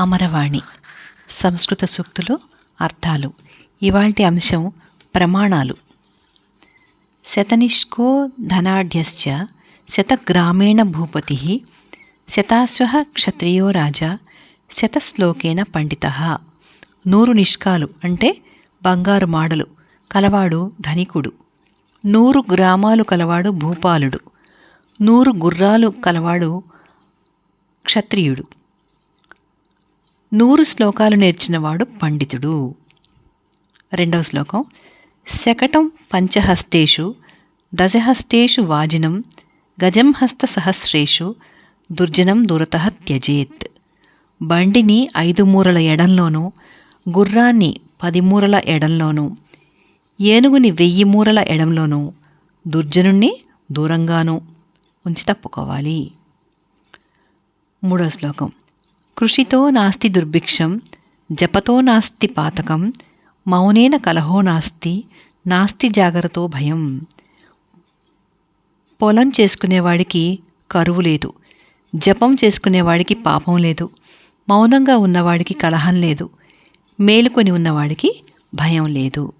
అమరవాణి. సంస్కృత సూక్తులు అర్థాలు. ఇవాల్టి అంశం ప్రమాణాలు. శతనిష్కో ధనాఢ్యశ్చ శతగ్రామేణ భూపతి శతాశ్వ క్షత్రియో రాజా శతశ్లోకేన పండిత. నూరు నిష్కాలు అంటే బంగారు మాడలు కలవాడు ధనికుడు. నూరు గ్రామాలు కలవాడు భూపాలుడు. నూరు గుర్రాలు కలవాడు క్షత్రియుడు. నూరు శ్లోకాలు నేర్చినవాడు పండితుడు. రెండవ శ్లోకం. శకటం పంచహస్తేషు దశహస్తేషు వాజినం గజం హస్త సహస్రేషు దుర్జనం దూరత త్యజేత్. బండిని ఐదు మూరల ఎడంలోనూ గుర్రాన్ని పది మూరల ఎడంలోనూ ఏనుగుని వెయ్యి మూరల ఎడంలోనూ దుర్జనుణ్ణి దూరంగానూ ఉంచి తప్పుకోవాలి. మూడో శ్లోకం. కృషితో నాస్తి దుర్భిక్షం జపతో నాస్తి పాతకం మౌనేన కలహో నాస్తి నాస్తి జాగ్రత్తో భయం. పొలం చేసుకునేవాడికి కరువు లేదు. జపం చేసుకునేవాడికి పాపం లేదు. మౌనంగా ఉన్నవాడికి కలహం లేదు. మేలుకొని ఉన్నవాడికి భయం లేదు.